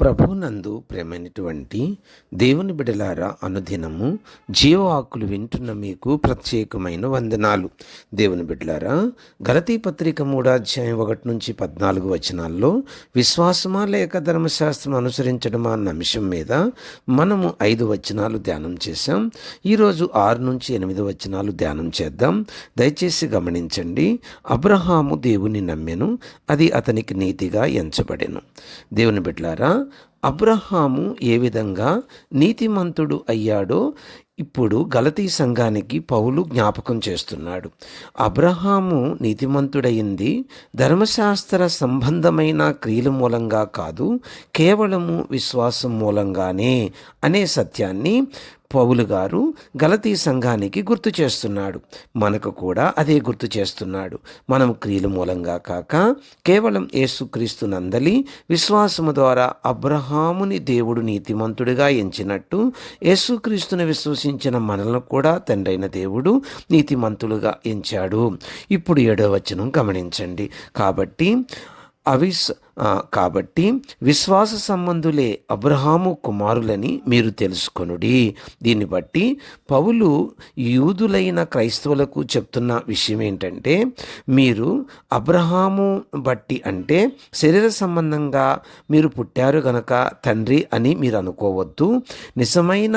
ప్రభునందు ప్రేమైనటువంటి దేవుని బిడలారా అనుదినము జీవాకులు వింటున్న మీకు ప్రత్యేకమైన వందనాలు. దేవుని బిడ్డలారా గలతీ పత్రిక మూడాధ్యాయం ఒకటి నుంచి పద్నాలుగు వచనాల్లో విశ్వాసమా లేక ధర్మశాస్త్రం అనుసరించడమా అన్న అంశం మీద మనము ఐదు వచనాలు ధ్యానం చేశాం. ఈరోజు ఆరు నుంచి ఎనిమిది వచనాలు ధ్యానం చేద్దాం. దయచేసి గమనించండి అబ్రహాము దేవుని నమ్మెను అది అతనికి నీతిగా ఎంచబడెను. దేవుని బిడ్డలారా అబ్రహాము ఏ విధంగా నీతిమంతుడు అయ్యాడో ఇప్పుడు గలతీ సంఘానికి పౌలు జ్ఞాపకం చేస్తున్నాడు. అబ్రహాము నీతిమంతుడయింది ధర్మశాస్త్ర సంబంధమైన క్రియల మూలంగా కాదు కేవలము విశ్వాసం మూలంగానే అనే సత్యాన్ని పౌలు గారు గలతీ సంఘానికి గుర్తు చేస్తున్నాడు. మనకు కూడా అదే గుర్తు చేస్తున్నాడు. మనం క్రియల మూలంగా కాక కేవలం యేసుక్రీస్తు నందలి విశ్వాసము ద్వారా అబ్రహాముని దేవుడు నీతిమంతుడిగా ఎంచినట్టు యేసుక్రీస్తుని విశ్వసించిన మనలను కూడా తండ్రైన దేవుడు నీతిమంతులుగా ఎంచాడు. ఇప్పుడు ఏడవ వచనం గమనించండి. కాబట్టి అవిస్ కాబట్టి విశ్వాస సంబంధులే అబ్రహాము కుమారులని మీరు తెలుసుకొనుడి. దీన్ని బట్టి పౌలు యూదులైన క్రైస్తవులకు చెప్తున్న విషయం ఏంటంటే మీరు అబ్రహాము బట్టి అంటే శరీర సంబంధంగా మీరు పుట్టారు గనక తండ్రి అని మీరు అనుకోవద్దు. నిజమైన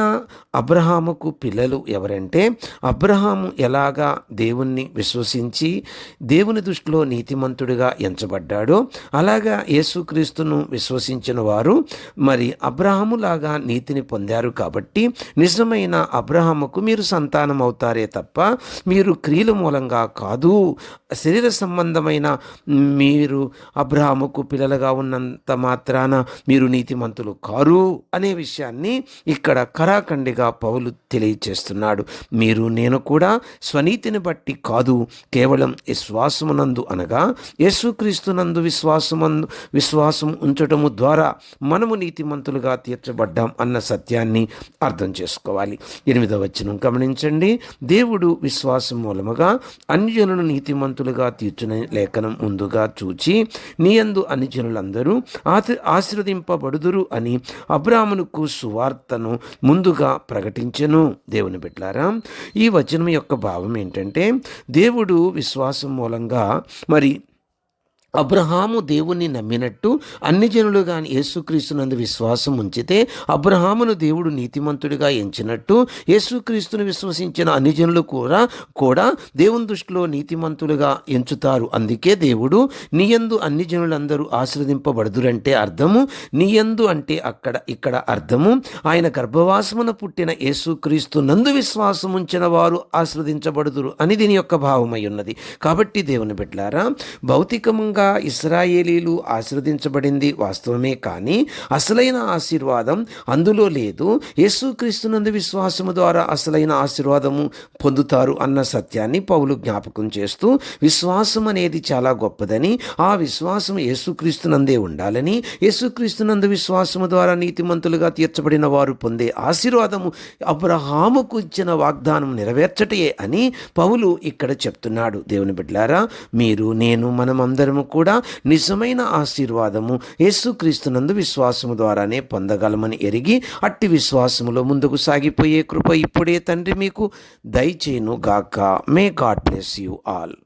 అబ్రహాముకు పిల్లలు ఎవరంటే అబ్రహాము ఎలాగా దేవుణ్ణి విశ్వసించి దేవుని దృష్టిలో నీతిమంతుడిగా ఎంచబడ్డాడో అలాగా యేసుక్రీస్తును విశ్వసించిన వారు మరి అబ్రహములాగా నీతిని పొందారు కాబట్టి నిజమైన అబ్రహముకు మీరు సంతానం అవుతారే తప్ప మీరు క్రియల మూలంగా కాదు. శరీర సంబంధమైన మీరు అబ్రహముకు పిల్లలుగా ఉన్నంత మాత్రాన మీరు నీతిమంతులు కారు అనే విషయాన్ని ఇక్కడ కరాఖండిగా పౌలు తెలియచేస్తున్నాడు. మీరు నేను కూడా స్వనీతిని బట్టి కాదు. కేవలం విశ్వాసమునందు అనగా యేసుక్రీస్తునందు విశ్వాసమందు విశ్వాసం ఉంచటము ద్వారా మనము నీతిమంతులుగా తీర్చబడ్డాం అన్న సత్యాన్ని అర్థం చేసుకోవాలి. ఎనిమిదవ వచనం గమనించండి. దేవుడు విశ్వాసం మూలముగా అన్యజనులను నీతిమంతులుగా తీర్చిన లేఖనం ముందుగా చూచి నీయందు అన్యజనులందరూ ఆశ ఆశీర్వదింపబడుదురు అని అబ్రాహ్మణుకు సువార్తను ముందుగా ప్రకటించెను. దేవుని బిడ్లారా ఈ వచనం యొక్క భావం ఏంటంటే దేవుడు విశ్వాసం మూలంగా మరి అబ్రహాము దేవుణ్ణి నమ్మినట్టు అన్ని జనులు కానీ యేసుక్రీస్తునందు విశ్వాసం ఉంచితే అబ్రహామును దేవుడు నీతిమంతుడిగా ఎంచినట్టు యేసుక్రీస్తును విశ్వసించిన అన్ని జనులు కూడా కూడా దేవుని దృష్టిలో నీతిమంతులుగా ఎంచుతారు. అందుకే దేవుడు నీయందు అన్ని జనులందరూ ఆశ్రదింపబడుదురంటే అర్థము. నీయందు అంటే అక్కడ ఇక్కడ అర్థము. ఆయన గర్భవాసమున పుట్టిన యేసుక్రీస్తు నందు విశ్వాసం ఉంచిన వారు ఆశ్రదించబడుదురు అని దీని యొక్క భావమై ఉన్నది. కాబట్టి దేవుని బిడ్లారా భౌతికంగా విధంగా ఇస్రాయేలీలు ఆశీర్వదించబడింది వాస్తవమే కానీ అసలైన ఆశీర్వాదం అందులో లేదు. యేసుక్రీస్తునందు విశ్వాసము ద్వారా అసలైన ఆశీర్వాదము పొందుతారు అన్న సత్యాన్ని పౌలు జ్ఞాపకం చేస్తూ విశ్వాసం అనేది చాలా గొప్పదని ఆ విశ్వాసం యేసుక్రీస్తునందే ఉండాలని యేసుక్రీస్తునందు విశ్వాసము ద్వారా నీతిమంతులుగా తీర్చబడిన వారు పొందే ఆశీర్వాదము అబ్రహాముకు ఇచ్చిన వాగ్దానం నెరవేర్చటే అని పౌలు ఇక్కడ చెప్తున్నాడు. దేవుని బిడ్లారా మీరు నేను మనమందరము కూడా నిజమైన ఆశీర్వాదము యేసుక్రీస్తునందు విశ్వాసము ద్వారానే పొందగలమని ఎరిగి అట్టి విశ్వాసములో ముందుకు సాగిపోయే కృప ఇప్పుడే తండ్రి మీకు దయచేను గాక may God bless you all